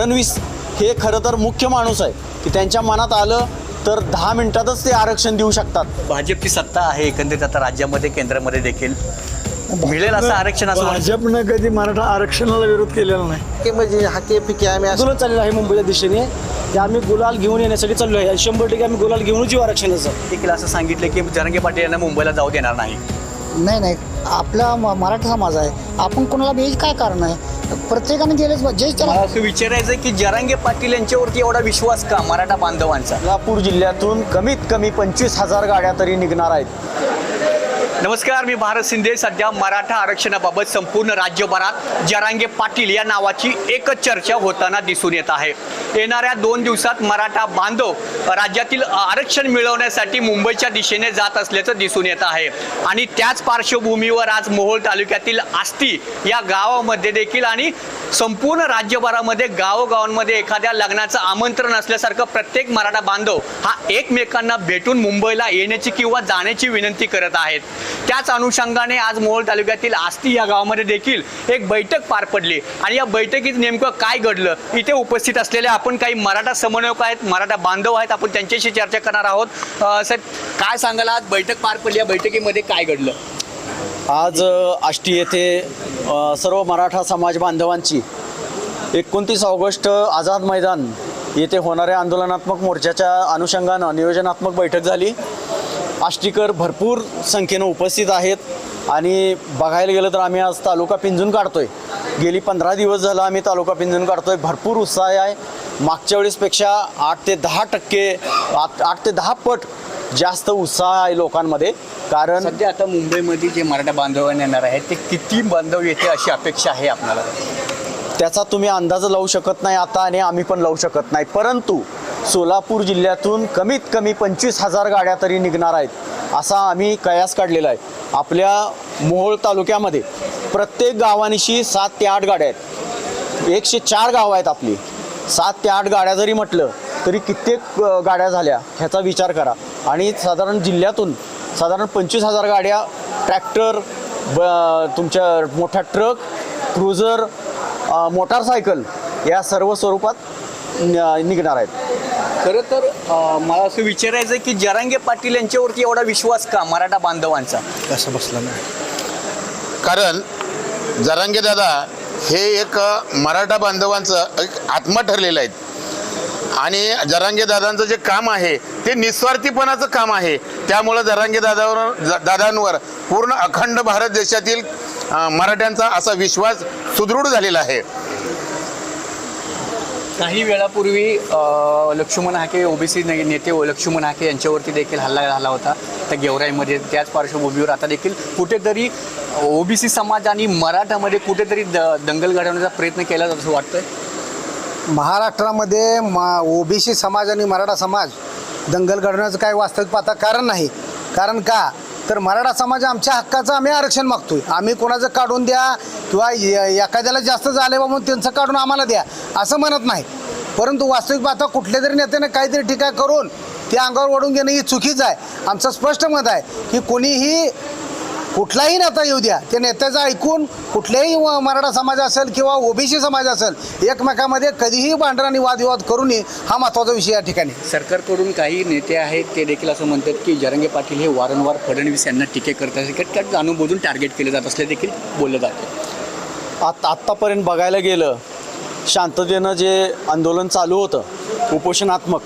फडणवीस हे खरं तर मुख्य माणूस आहे. की त्यांच्या मनात आलं तर दहा मिनिटातच ते आरक्षण देऊ शकतात. भाजपची सत्ता आहे एकंदरीत आता राज्यामध्ये केंद्रामध्ये देखील. मिळेल असं आरक्षण असं. भाजपनं कधी मराठा आरक्षणाला विरोध केलेला नाही. की म्हणजे हाके पिके आम्ही असं आंदोलन चाललेलं आहे मुंबईच्या दिशेने. ते आम्ही गुलाल घेऊन येण्यासाठी चाललो आहे शंभर टक्के आम्ही गुलाल घेऊनच येऊ आरक्षणाचं. देखील असं सांगितलं की जरंगे पाटील यांना मुंबईला जाऊ देणार नाही. नाही नाही. आपला म- मराठा समाज आहे. आपण कोणाला भेज काय कारण आहे? प्रत्येकाने गेलेच पाहिजे जे मला असं विचारायचं की जरांगे पाटील यांच्यावरती एवढा विश्वास का मराठा बांधवांचा? सोलापूर जिल्ह्यातून कमीत कमी पंचवीस हजार गाड्या तरी निघणार आहेत. नमस्कार मी भारत शिंदे. सध्या मराठा आरक्षणाबाबत संपूर्ण राज्यभरात जरांगे पाटील या नावाची एकच चर्चा होताना दिसून येत आहे. येणाऱ्या दोन दिवसात मराठा बांधव राज्यातील आरक्षण मिळवण्यासाठी मुंबईच्या दिशेने जात असल्याचं दिसून येत आहे. आणि त्याच पार्श्वभूमीवर आज मोहोळ तालुक्यातील आस्ती या गावामध्ये देखील आणि संपूर्ण राज्यभरामध्ये गावोगावांमध्ये एखाद्या लग्नाचं आमंत्रण असल्यासारखं प्रत्येक मराठा बांधव हा एकमेकांना भेटून मुंबईला येण्याची किंवा जाण्याची विनंती करत आहेत. त्याच अनुषंगाने आज मोहोळ तालुक्यातील आस्ती या गावामध्ये देखील एक बैठक पार पडली. आणि या बैठकीत नेमकं काय घडलं? इथे उपस्थित असलेले आपण काही मराठा समन्वयक आहेत मराठा बांधव आहेत आपण त्यांच्याशी चर्चा करणार आहोत. साहेब काय सांगाल? आज बैठक पार पडली. या बैठकीमध्ये काय घडलं? आज आष्टी येथे सर्व मराठा समाज बांधवांची एकोणतीस ऑगस्ट आझाद मैदान येथे होणाऱ्या आंदोलनात्मक मोर्चाच्या अनुषंगानं नियोजनात्मक बैठक झाली. आष्टीकर भरपूर संख्येनं उपस्थित आहेत. आणि बघायला गेलं तर आम्ही आज तालुका पिंजून काढतोय. गेली पंधरा दिवस झालं आम्ही तालुका पिंजून काढतोय. भरपूर उत्साह आहे. मागच्या वेळेसपेक्षा आठ ते दहा टक्के आठ आठ ते दहा पट जास्त उत्साह आहे लोकांमध्ये. कारण सध्या आता मुंबईमध्ये जे मराठा बांधवांना येणार आहेत ते किती बांधव येते अशी अपेक्षा आहे आपल्याला? त्याचा तुम्ही अंदाज लावू शकत नाही आता आणि आम्ही पण लावू शकत नाही. परंतु सोलापूर जिल्ह्यातून कमीत कमी पंचवीस हजार गाड्या तरी निघणार आहेत असा आम्ही कयास काढलेला आहे. आपल्या मोहोळ तालुक्यामध्ये प्रत्येक गावानिशी सात ते आठ गाड्या आहेत. एकशे चार गावं आहेत आपली. सात ते आठ गाड्या जरी म्हटलं तरी कित्येक गाड्या झाल्या ह्याचा विचार करा. आणि साधारण जिल्ह्यातून साधारण पंचवीस हजार गाड्या ट्रॅक्टर ब तुमच्या मोठ्या ट्रक क्रुझर मोटारसायकल या सर्व स्वरूपात न- निघणार आहेत. खरं तर मला असं विचारायचं की जरांगे पाटील यांच्यावरती एवढा विश्वास का मराठा बांधवांचा? कसं बसला नाही? कारण जरांगे दादा हे एक मराठा बांधवांचं एक आत्मा ठरलेलं आहेत आणि जरांगे दादांचं जे काम आहे ते निस्वार्थीपणाचं काम आहे. त्यामुळं जरांगे दादावर ज- दादांवर पूर्ण अखंड भारत देशातील मराठ्यांचा असा विश्वास सुदृढ झालेला आहे. काही वेळापूर्वी लक्ष्मण हाके ओबीसी नेते लक्ष्मण हाके यांच्यावरती देखील हल्ला झाला होता. त्या गेवराईमध्ये त्याच पार्श्वभूमीवर आता देखील कुठेतरी ओबीसी समाज आणि मराठामध्ये कुठेतरी द दंगल घडवण्याचा प्रयत्न केला जातो असं वाटतंय? महाराष्ट्रामध्ये मा ओबीसी समाज आणि मराठा समाज दंगल घडवण्याचं काही वास्तविक पाहता कारण नाही. कारण का? तर मराठा समाज आमच्या हक्काचं आम्ही आरक्षण मागतोय. आम्ही कोणाचं काढून द्या किंवा एखाद्याला जास्त झाले बा म्हणून त्यांचं काढून आम्हाला द्या असं म्हणत नाही. परंतु वास्तविक पाहता कुठल्या तरी नेत्याने काहीतरी टीका करून ते अंगावर ओढून घेणं ही चुकीचं आहे. आमचं स्पष्ट मत आहे की कोणीही कुठलाही नेता येऊ द्या त्या नेत्याचं ऐकून कुठल्याही मराठा समाज असेल किंवा ओबीसी समाज असेल एकमेकामध्ये कधीही भांडण आणि वादविवाद करू नये हा महत्त्वाचा विषय या ठिकाणी. सरकारकडून काही नेते आहेत ते देखील असं म्हणतात की जरंगे पाटील हे वारंवार फडणवीस यांना टीके करत असतात त्या जाणूनबुजून टार्गेट केले जात असले देखील बोललं जातं. आत आत्तापर्यंत बघायला गेलं शांततेनं जे आंदोलन चालू होतं उपोषणात्मक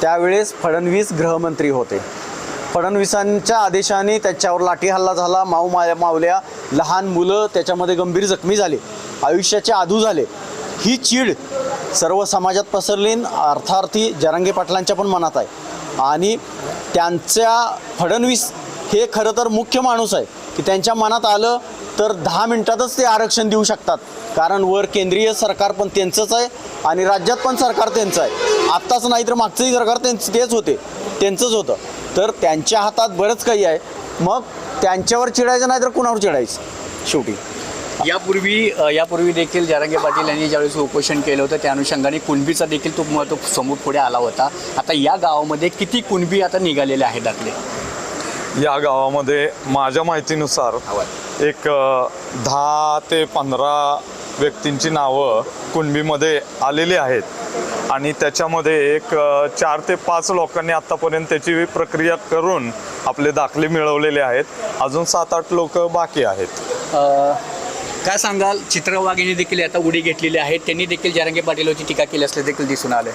त्यावेळेस फडणवीस गृहमंत्री होते. फडणवीसांच्या आदेशाने त्याच्यावर लाठी हल्ला झाला माऊ मा मावल्या लहान मुलं त्याच्यामध्ये गंभीर जखमी झाले आयुष्याचे आधू झाले. ही चीड सर्व समाजात पसरली अर्थार्थी जरांगे पाटलांच्या पण मनात आहे. आणि त्यांच्या फडणवीस हे खरं तर मुख्य माणूस आहे की त्यांच्या मनात आलं तर दहा मिनटातच ते आरक्षण देऊ शकतात. कारण वर केंद्रीय सरकार पण त्यांचंच आहे आणि राज्यात पण सरकार त्यांचं आहे. आत्ताच नाही तर मागचंही सरकार त्यांचं तेच होते. त्यांचंच होतं. तर त्यांच्या हातात बरंच काही आहे. मग त्यांच्यावर चिडायचं नाही तर कुणावर चिडायचं? शेवटी. यापूर्वी यापूर्वी देखील जरांगे पाटील यांनी ज्यावेळेस उपोषण केलं होतं त्या अनुषंगाने कुणबीचा देखील तो तो समोर पुढे आला होता. आता या गावामध्ये किती कुणबी आता निघालेले आहेत आपले या गावामध्ये माझ्या माहितीनुसार एक दहा ते पंधरा व्यक्तींची नावं कुणबीमध्ये आलेले आहेत. आणि त्याच्यामध्ये एक चार ते पाच लोकांनी आत्तापर्यंत त्याची प्रक्रिया करून आपले दाखले मिळवलेले आहेत. अजून सात आठ लोक बाकी आहेत. काय सांगाल? चित्रवाघिनी देखील आता उडी घेतलेली आहे. त्यांनी देखील जरांगे पाटीलवरची टीका केली असले देखील दिसून आले.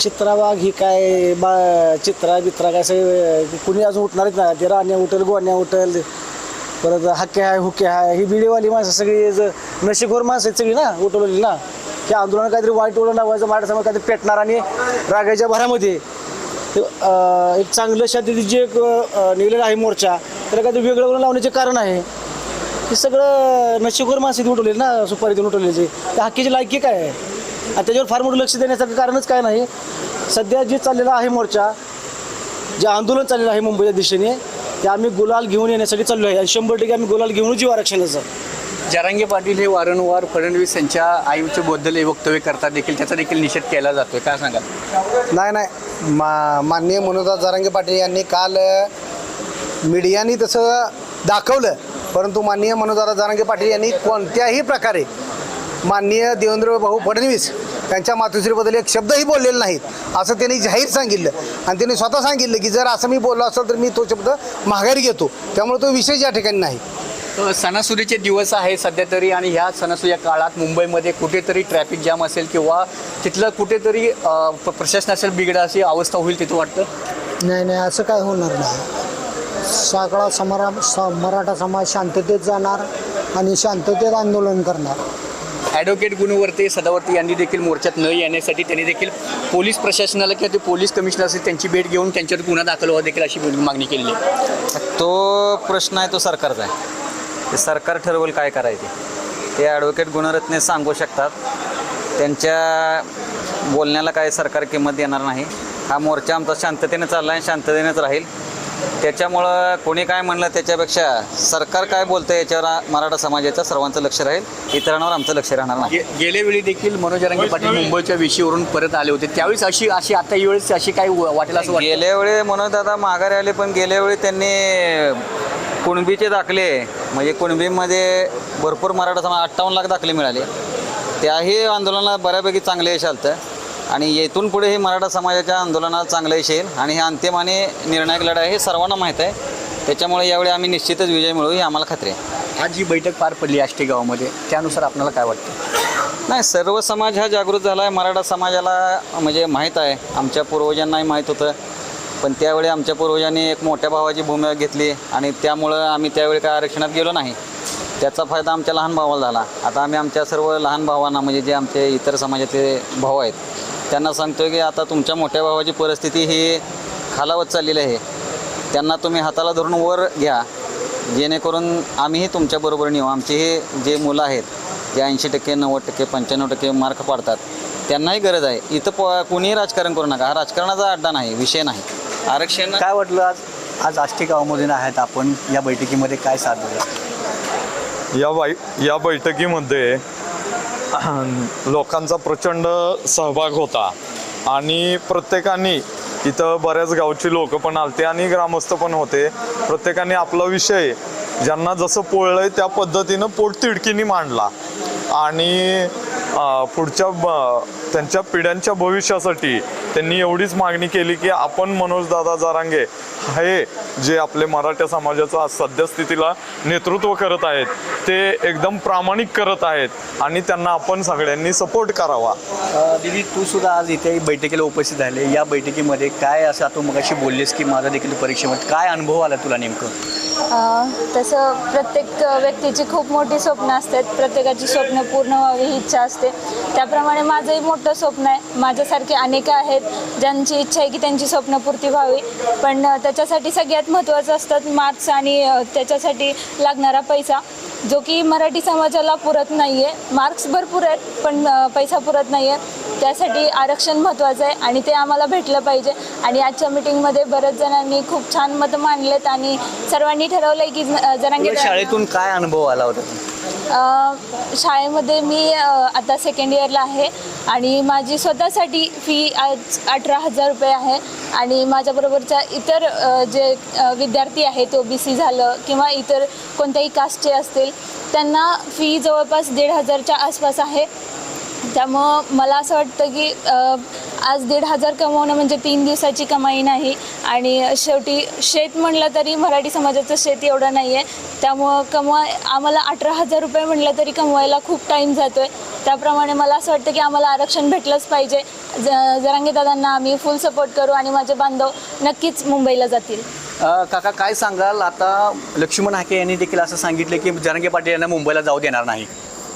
चित्राबाग ही काय बा चित्रा बित्रा काय सगळे कुणी अजून उठणारच नाही ते राण्या उठल गोण्या उठल परत हक्के आहे हुक्के आहे ही बिडीवाली माणसं सगळी नशेखोर माणसं आहेत सगळी ना उठवलेली ना? त्या आंदोलन काहीतरी वाईट ओढून लावायचं मराठा समाज काहीतरी पेटणार आणि रागाच्या भरामध्ये एक चांगलं शांततेत जे एक, अं, आहे मोर्चा त्याला काहीतरी वेगळं करून लावण्याचे कारण आहे. हे सगळं नशेखोर माणसं उठवले ना सुपारी देऊन उठवलेली त्या हक्कीची लायकी काय? आहे आणि त्याच्यावर फार मोठं लक्ष देण्याचं कारणच काय नाही. सध्या जे चाललेलं आहे मोर्चा जे आंदोलन चाललेलं आहे मुंबईच्या दिशेने ते आम्ही गुलाल घेऊन येण्यासाठी चाललो आहे आणि शंभर टक्के आम्ही गुलाल घेऊनच येऊ आरक्षणाचं. जरांगे पाटील हे वारंवार फडणवीस यांच्या आईच्या बद्दल हे वक्तव्य करतात देखील त्याचा देखील निषेध केला जातोय. काय सांगाल? नाही नाही. मा माननीय मनोज जरांगे पाटील यांनी काल मीडियाने तसं दाखवलं परंतु माननीय मनोज जरांगे पाटील यांनी कोणत्याही प्रकारे माननीय देवेंद्र भाऊ फडणवीस त्यांच्या मातोश्रीबद्दल एक शब्दही बोललेला नाहीत असं त्यांनी जाहीर सांगितलं. आणि त्यांनी स्वतः सांगितलं की जर असं मी बोललो असेल तर मी तो शब्द माघारी घेतो. त्यामुळे तो विषय या ठिकाणी नाही. सणासुदीचे दिवस आहे सध्या तरी आणि ह्या सणासुदीच्या काळात मुंबईमध्ये कुठेतरी ट्रॅफिक जाम असेल किंवा तिथलं कुठेतरी अ, प- प्रशासन असेल बिघडा अशी अवस्था होईल तिथं वाटतं? नाही नाही असं काय होणार नाही. सगळा समरा स मराठा समाज शांततेत जाणार आणि शांततेत आंदोलन करणार. ॲडव्होकेट गुणवर्ते सदावर्ती यांनी देखील मोर्चात न येण्यासाठी त्यांनी देखील पोलीस प्रशासनाला किंवा ते पोलीस कमिशनर असेल त्यांची भेट घेऊन त्यांच्यावर गुन्हा दाखल व्हावा देखील अशी मागणी केलेली आहे. तो प्रश्न आहे तो सरकारचा आहे. ते सरकार ठरवेल काय करायचे ते ॲडव्होकेट गुणरत्ने सांगू शकतात. त्यांच्या बोलण्याला काय सरकार किंमत देणार नाही. हा मोर्चा आमचा शांततेने चालला आहे शांततेनेच राहील. त्याच्यामुळं कोणी काय म्हणलं त्याच्यापेक्षा सरकार काय बोलतं याच्यावर मराठा समाजाचं सर्वांचं लक्ष राहील. इतरांवर आमचं लक्ष राहणार नाही. गेल्या वेळी देखील मनोज रंगे पाटील मुंबईच्या विषयवरून परत आले होते. त्यावेळेस अशी अशी आता वेळेस अशी काय वाटेल असं वाटतं? गेल्या वेळी म्हणून दादा माघारी आले पण गेल्या वेळी त्यांनी कुणबीचे दाखले म्हणजे कुणबीमध्ये भरपूर मराठा समाज अठ्ठावन्न लाख दाखले मिळाले. त्याही आंदोलनाला बऱ्यापैकी चांगलं यश आलं आणि येथून पुढे हे मराठा समाजाच्या आंदोलनाला चांगलं यश येईल आणि हे अंतिम आणि निर्णायक लढा आहे हे सर्वांना माहीत आहे. त्याच्यामुळे यावेळी आम्ही निश्चितच विजय मिळवू ही आम्हाला खात्री आहे. आज जी बैठक पार पडली आष्टी गावामध्ये त्यानुसार आपल्याला काय वाटतं? नाही सर्व समाज हा जागृत झाला आहे. मराठा समाजाला म्हणजे माहीत आहे. आमच्या पूर्वजांनाही माहीत होतं. पण त्यावेळी आमच्या पूर्वजांनी एक मोठ्या भावाची भूमिका घेतली आणि त्यामुळं आम्ही त्यावेळी काय आरक्षणात गेलो नाही. त्याचा फायदा आमच्या लहान भावाला झाला. आता आम्ही आमच्या सर्व लहान भावांना म्हणजे जे आमचे इतर समाजातले भाऊ आहेत त्यांना सांगतोय की आता तुमच्या मोठ्या भावाची परिस्थिती ही खालावत चाललेली आहे. त्यांना तुम्ही हाताला धरून वर घ्या. जेणेकरून आम्हीही तुमच्याबरोबर नेऊ. आमचे हे जे मुलं आहेत जे ऐंशी टक्के नव्वद टक्के पंच्याण्णव टक्के मार्क पाडतात त्यांनाही गरज आहे. इथं प कोणीही राजकारण करू नका. हा राजकारणाचा अड्डा नाही विषय नाही. आरक्षण? काय वाटलं आज? आज आष्टी गावामधून आहेत आपण. या बैठकीमध्ये काय साधलं या बाई या बैठकीमध्ये लोकांचा प्रचंड सहभाग होता. आणि प्रत्येकाने इथं बऱ्याच गावची लोक पण आलते आणि ग्रामस्थ पण होते. प्रत्येकाने आपला विषय ज्यांना जसं पोळलंय त्या पद्धतीनं पोटतिडकीने मांडला. आणि अं, पुढच्या ब- त्यांच्या पिढ्यांच्या भविष्यासाठी त्यांनी एवढीच मागणी केली की आपण मनोज दादा जारांगे हे जे आपले मराठा समाजाचं आज सद्यस्थितीला नेतृत्व करत आहेत ते एकदम प्रामाणिक करत आहेत आणि त्यांना आपण सगळ्यांनी सपोर्ट करावा. दीदी तू सुद्धा आज इथे बैठकीला उपस्थित झाले. या बैठकीमध्ये काय असं तू मगाशी बोललेस की माझा देखील परीक्षेमध्ये काय अनुभव आला तुला नेमकं? तसं प्रत्येक व्यक्तीची खूप मोठी स्वप्न असतात. प्रत्येकाची स्वप्न पूर्ण व्हावी ही इच्छा असते. त्याप्रमाणे माझंही मोठं स्वप्न आहे. माझ्यासारखे अनेक आहेत ज्यांची इच्छा आहे की त्यांची स्वप्नपूर्ती व्हावी. पण त्याच्यासाठी सगळ्यात महत्त्वाचं असतात मार्क्स आणि त्याच्यासाठी लागणारा पैसा. जो की मराठी समाजाला पुरत नाही आहे मार्क्स भरपूर आहेत पण पैसा पुरत नाही आहे त्यासाठी आरक्षण महत्त्वाचं आहे आणि ते आम्हाला भेटलं पाहिजे. आणि आजच्या मिटिंगमध्ये बऱ्याच जणांनी खूप छान मतं मांडलेत आणि सर्वांनी ठरवलं आहे की जरांगे शाळेतून काय अनुभव आला होता? शाळेमध्ये मी आता सेकंड इयरला आहे. आणि माझी स्वतःसाठी फी आज अठरा हजार रुपये आहे. आणि माझ्याबरोबरच्या इतर जे विद्यार्थी आहेत ओ बी सी झालं किंवा इतर कोणत्याही कास्टचे असतील त्यांना फी जवळपास दीड हजारच्या आसपास आहे. त्यामुळं मला असं वाटतं की आज दीड हजार कमवणं म्हणजे तीन दिवसाची कमाई नाही. आणि शेवटी शेत म्हणलं तरी मराठी समाजाचं शेत एवढं नाही आहे त्यामुळं कमवा आम्हाला अठरा हजार रुपये म्हटलं तरी कमवायला खूप टाईम जातो आहे त्याप्रमाणे मला असं वाटतं की आम्हाला आरक्षण भेटलंच पाहिजे. ज जरांगे दादांना आम्ही फुल सपोर्ट करू आणि माझे बांधव नक्कीच मुंबईला जातील. काका काय सांगाल? आता लक्ष्मण हाके यांनी देखील असं सांगितलं की जरांगे पाटील यांना मुंबईला जाऊ देणार नाही.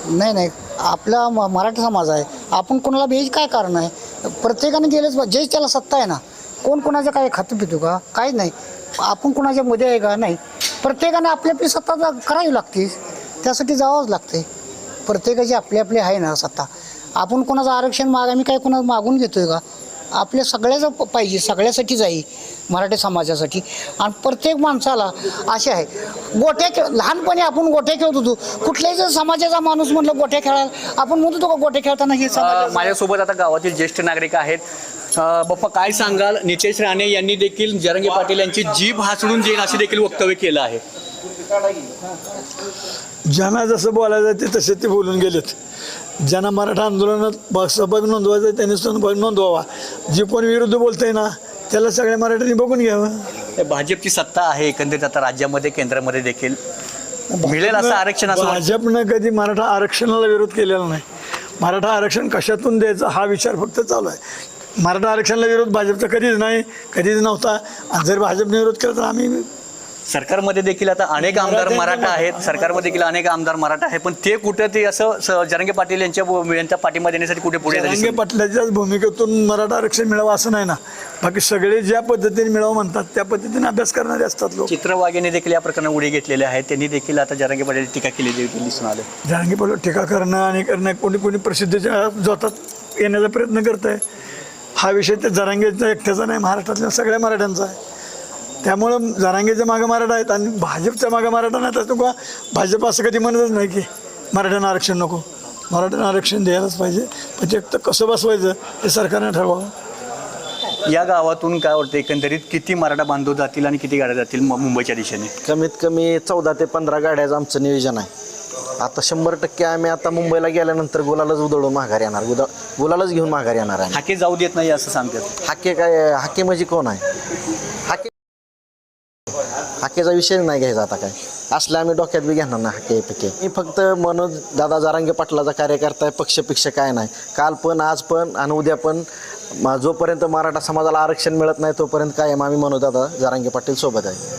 नाही नाही. आपला म- मराठी समाज आहे. आपण कोणाला भेज काय कारण आहे? प्रत्येकाने गेलेच पा- जे त्याला सत्ता आहे ना कोण कोणाचं काय खातं पितो का? काय नाही. आपण कोणाच्या मध्ये आहे का? नाही. प्रत्येकाने आपली आपली सत्ता जा- करावी लागते. त्यासाठी जावंच लागते. प्रत्येकाची आपली आपली आहे ना सत्ता. आपण कोणाचं आरक्षण मागा मी काय कोणाचं मागून घेतोय का? आपल्या सगळ्याचं प- पाहिजे सगळ्यासाठीच आहे मराठी समाजासाठी. आणि प्रत्येक माणसाला असे आहे गोट्या खेळ लहानपणी आपण गोट्या खेळत होतो. कुठल्याही जर समाजाचा माणूस म्हटलं गोट्या खेळायला आपण म्हणत होतो का गोट्या खेळताना हे अ, माझ्यासोबत आता गावातील ज्येष्ठ नागरिक आहेत. अ, बाप्पा काय सांगाल? नितेश राणे यांनी देखील जरंगे पाटील यांची जीभ हासडून देईन असे देखील वक्तव्य केलं आहे. ज्यांना जसं बोलायचं ते तसे ते बोलून गेलेत. ज्यांना मराठा आंदोलनात ब- सहभाग नोंदवायचा आहे त्यांनी सहभाग नोंदवावा. जे कोण विरुद्ध बोलतंय ना त्याला सगळ्या मराठ्यांनी बघून घ्यावं. भाजपची सत्ता आहे एकंदरीत आता राज्यामध्ये केंद्रामध्ये देखील. मिळेल असं आरक्षण. भाजपनं कधी मराठा आरक्षणाला विरोध केलेला नाही. मराठा आरक्षण कशातून द्यायचं हा विचार फक्त चालू आहे. मराठा आरक्षणाला विरोध भाजपचा कधीच नाही कधीच नव्हता. आणि जर भाजपने विरोध केला तर आम्ही सरकारमध्ये देखील आता अनेक आमदार मराठा आहेत. सरकारमध्ये देखील अनेक आमदार मराठा आहेत. पण ते कुठे ते असं स- जरंगे पाटील यांच्या यांच्या पाठिंबा देण्यासाठी कुठे पुढे जरांगे पाटलाच्याच भूमिकेतून मराठा आरक्षण मिळावं असं नाही ना. बाकी सगळे ज्या पद्धतीने मिळावं म्हणतात त्या पद्धतीने अभ्यास करणारे असतात लोक. चित्र वाघेने देखील या प्रकरणात उडी घेतलेली आहे त्यांनी देखील आता जरंगे पाटील टीका केली देखील दिसून आलं जरांगी पाटील टीका करणं आणि करणं कोणी कोणी प्रसिद्धीच्या जोतात येण्याचा प्रयत्न करत आहे हा विषय त्या जरांगेचा एकट्याचा नाही महाराष्ट्रातल्या सगळ्या मराठ्यांचा आहे. त्यामुळं जरांगेच्या मागं मराठा आहेत आणि भाजपच्या मागं मराठा नाही तर का भाजप असं कधी म्हणतच नाही की मराठ्यांना आरक्षण नको. मराठ्यांना आरक्षण द्यायलाच पाहिजे. पण ते एकटं कसं बसवायचं हे सरकारने ठरवावं. या गावातून काय वाटतं? एकंदरीत किती मराठा बांधव जातील आणि किती गाड्या जातील म- मुंबईच्या दिशेने? कमीत कमी चौदा ते पंधरा गाड्याचं आमचं नियोजन आहे. आता शंभर टक्के आम्ही आता मुंबईला गेल्यानंतर गुलालच उधळून माघार येणार. गुदा गुलालच घेऊन माघार येणार आहे हाके जाऊ देत नाही असं सांगतात. हाके काय हाके म्हणजे कोण आहे? हाकेचा विषय नाही घ्यायचा आता काय. असले आम्ही डोक्यात बी घेणार ना हाके पिके. मी फक्त मनोज दादा जारांगे पाटलाचा कार्यकर्ता आहे पक्षपेक्ष काय नाही. काल पण आज पण आणि उद्या पण जोपर्यंत मराठा समाजाला आरक्षण मिळत नाही तोपर्यंत कायम आम्ही मनोज दादा जारांगे पाटील सोबत आहे.